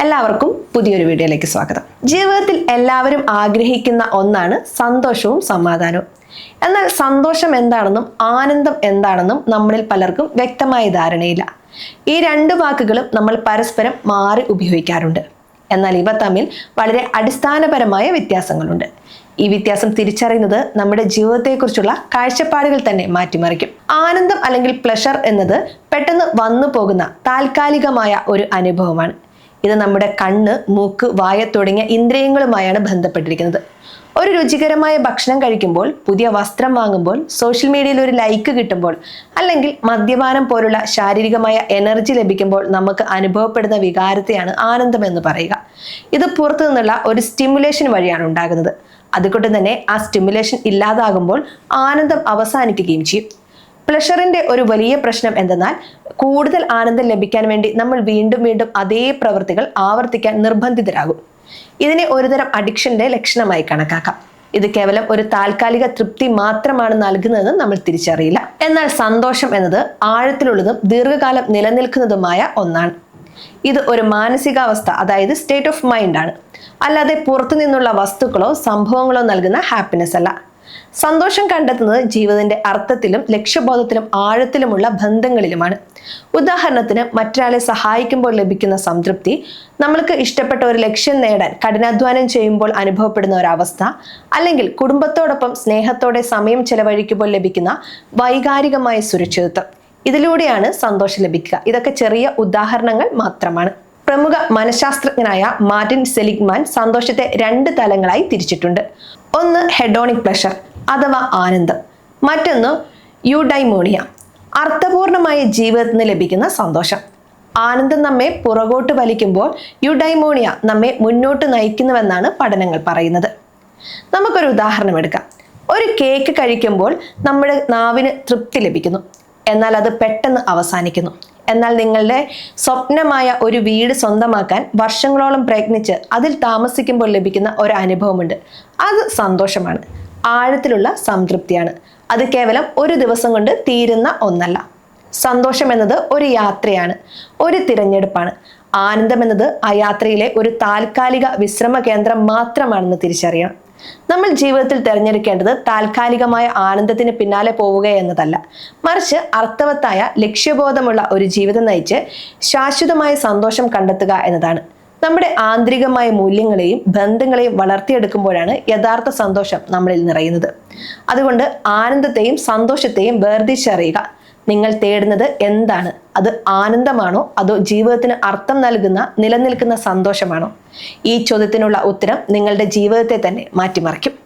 എല്ലാവർക്കും പുതിയൊരു വീഡിയോയിലേക്ക് സ്വാഗതം. ജീവിതത്തിൽ എല്ലാവരും ആഗ്രഹിക്കുന്ന ഒന്നാണ് സന്തോഷവും സമാധാനവും. എന്നാൽ സന്തോഷം എന്താണെന്നും ആനന്ദം എന്താണെന്നും നമ്മളിൽ പലർക്കും വ്യക്തമായ ധാരണയില്ല. ഈ രണ്ട് വാക്കുകളും നമ്മൾ പരസ്പരം മാറി ഉപയോഗിക്കാറുണ്ട്. എന്നാൽ ഇവ തമ്മിൽ വളരെ അടിസ്ഥാനപരമായ വ്യത്യാസങ്ങളുണ്ട്. ഈ വ്യത്യാസം തിരിച്ചറിയുന്നത് നമ്മുടെ ജീവിതത്തെക്കുറിച്ചുള്ള കാഴ്ചപ്പാടുകൾ തന്നെ മാറ്റിമറിക്കും. ആനന്ദം അല്ലെങ്കിൽ പ്ലഷർ എന്നത് പെട്ടെന്ന് വന്നു പോകുന്ന താൽക്കാലികമായ ഒരു അനുഭവമാണ്. ഇത് നമ്മുടെ കണ്ണ് മൂക്ക് വായ തുടങ്ങിയ ഇന്ദ്രിയങ്ങളുമായാണ് ബന്ധപ്പെട്ടിരിക്കുന്നത്. ഒരു രുചികരമായ ഭക്ഷണം കഴിക്കുമ്പോൾ പുതിയ വസ്ത്രം വാങ്ങുമ്പോൾ സോഷ്യൽ മീഡിയയിൽ ഒരു ലൈക്ക് കിട്ടുമ്പോൾ അല്ലെങ്കിൽ മദ്യപാനം പോലുള്ള ശാരീരികമായ എനർജി ലഭിക്കുമ്പോൾ നമുക്ക് അനുഭവപ്പെടുന്ന വികാരത്തെയാണ് ആനന്ദം എന്ന് പറയുക. ഇത് പുറത്തു നിന്നുള്ള ഒരു സ്റ്റിമുലേഷൻ വഴിയാണ് ഉണ്ടാകുന്നത്. അതുകൊണ്ട് തന്നെ ആ സ്റ്റിമുലേഷൻ ഇല്ലാതാകുമ്പോൾ ആനന്ദം അവസാനിക്കുകയും ചെയ്യും. പ്ലഷറിന്റെ ഒരു വലിയ പ്രശ്നം എന്തെന്നാൽ കൂടുതൽ ആനന്ദം ലഭിക്കാൻ വേണ്ടി നമ്മൾ വീണ്ടും വീണ്ടും അതേ പ്രവൃത്തികൾ ആവർത്തിക്കാൻ നിർബന്ധിതരാകും. ഇതിനെ ഒരുതരം അഡിക്ഷന്റെ ലക്ഷണമായി കണക്കാക്കാം. ഇത് കേവലം ഒരു താൽക്കാലിക തൃപ്തി മാത്രമാണ് നൽകുന്നതെന്ന് നമ്മൾ തിരിച്ചറിയില്ല. എന്നാൽ സന്തോഷം എന്നത് ആഴത്തിലുള്ളതും ദീർഘകാലം നിലനിൽക്കുന്നതുമായ ഒന്നാണ്. ഇത് ഒരു മാനസികാവസ്ഥ അതായത് സ്റ്റേറ്റ് ഓഫ് മൈൻഡ് ആണ്. അല്ലാതെ പുറത്തു നിന്നുള്ള വസ്തുക്കളോ സംഭവങ്ങളോ നൽകുന്ന ഹാപ്പിനെസ് അല്ല. സന്തോഷം കണ്ടെത്തുന്നത് ജീവിതത്തിന്റെ അർത്ഥത്തിലും ലക്ഷ്യബോധത്തിലും ആഴത്തിലുമുള്ള ബന്ധങ്ങളിലുമാണ്. ഉദാഹരണത്തിന് മറ്റൊരാളെ സഹായിക്കുമ്പോൾ ലഭിക്കുന്ന സംതൃപ്തി നമ്മൾക്ക് ഇഷ്ടപ്പെട്ട ഒരു ലക്ഷ്യം നേടാൻ കഠിനാധ്വാനം ചെയ്യുമ്പോൾ അനുഭവപ്പെടുന്ന ഒരവസ്ഥ അല്ലെങ്കിൽ കുടുംബത്തോടൊപ്പം സ്നേഹത്തോടെ സമയം ചെലവഴിക്കുമ്പോൾ ലഭിക്കുന്ന വൈകാരികമായ സുരക്ഷിതത്വം. ഇതിലൂടെയാണ് സന്തോഷം ലഭിക്കുക. ഇതൊക്കെ ചെറിയ ഉദാഹരണങ്ങൾ മാത്രമാണ്. പ്രമുഖ മനഃശാസ്ത്രജ്ഞനായ മാർട്ടിൻ സെലിഗ്മാൻ സന്തോഷത്തെ രണ്ട് തലങ്ങളായി തിരിച്ചിട്ടുണ്ട്. ഒന്ന് ഹെഡോണിക് പ്ലഷർ അഥവാ ആനന്ദം. മറ്റൊന്ന് യുഡൈമോണിയ അർത്ഥപൂർണമായ ജീവിതത്തിന് ലഭിക്കുന്ന സന്തോഷം. ആനന്ദം നമ്മെ പുറകോട്ട് വലിക്കുമ്പോൾ യുഡൈമോണിയ നമ്മെ മുന്നോട്ട് നയിക്കുന്നുവെന്നാണ് പഠനങ്ങൾ പറയുന്നത്. നമുക്കൊരു ഉദാഹരണം എടുക്കാം. ഒരു കേക്ക് കഴിക്കുമ്പോൾ നമ്മുടെ നാവിന് തൃപ്തി ലഭിക്കുന്നു. എന്നാൽ അത് പെട്ടെന്ന് അവസാനിക്കുന്നു. എന്നാൽ നിങ്ങളുടെ സ്വപ്നമായ ഒരു വീട് സ്വന്തമാക്കാൻ വർഷങ്ങളോളം പ്രയത്നിച്ച് അതിൽ താമസിക്കുമ്പോൾ ലഭിക്കുന്ന ഒരു അനുഭവമുണ്ട്. അത് സന്തോഷമാണ്. ആഴത്തിലുള്ള സംതൃപ്തിയാണ്. അത് കേവലം ഒരു ദിവസം കൊണ്ട് തീരുന്ന ഒന്നല്ല. സന്തോഷം എന്നത് ഒരു യാത്രയാണ്. ഒരു തിരഞ്ഞെടുപ്പാണ്. ആനന്ദം എന്നത് ആ യാത്രയിലെ ഒരു താൽക്കാലിക വിശ്രമ കേന്ദ്രം മാത്രമാണെന്ന് തിരിച്ചറിയണം. നമ്മൾ ജീവിതത്തിൽ തിരഞ്ഞെടുക്കേണ്ടത് താൽക്കാലികമായ ആനന്ദത്തിന് പിന്നാലെ പോവുക എന്നതല്ല. മറിച്ച് അർത്ഥവത്തായ ലക്ഷ്യബോധമുള്ള ഒരു ജീവിതം നയിച്ച് ശാശ്വതമായ സന്തോഷം കണ്ടെത്തുക എന്നതാണ്. നമ്മുടെ ആന്തരികമായ മൂല്യങ്ങളെയും ബന്ധങ്ങളെയും വളർത്തിയെടുക്കുമ്പോഴാണ് യഥാർത്ഥ സന്തോഷം നമ്മളിൽ നിറയുന്നത്. അതുകൊണ്ട് ആനന്ദത്തെയും സന്തോഷത്തെയും വേർതിരിച്ചറിയുക. നിങ്ങൾ തേടുന്നത് എന്താണ്? അത് ആനന്ദമാണോ? അതോ ജീവിതത്തിന് അർത്ഥം നൽകുന്ന നിലനിൽക്കുന്ന സന്തോഷമാണോ? ഈ ചോദ്യത്തിനുള്ള ഉത്തരം നിങ്ങളുടെ ജീവിതത്തെ തന്നെ മാറ്റിമറിക്കും.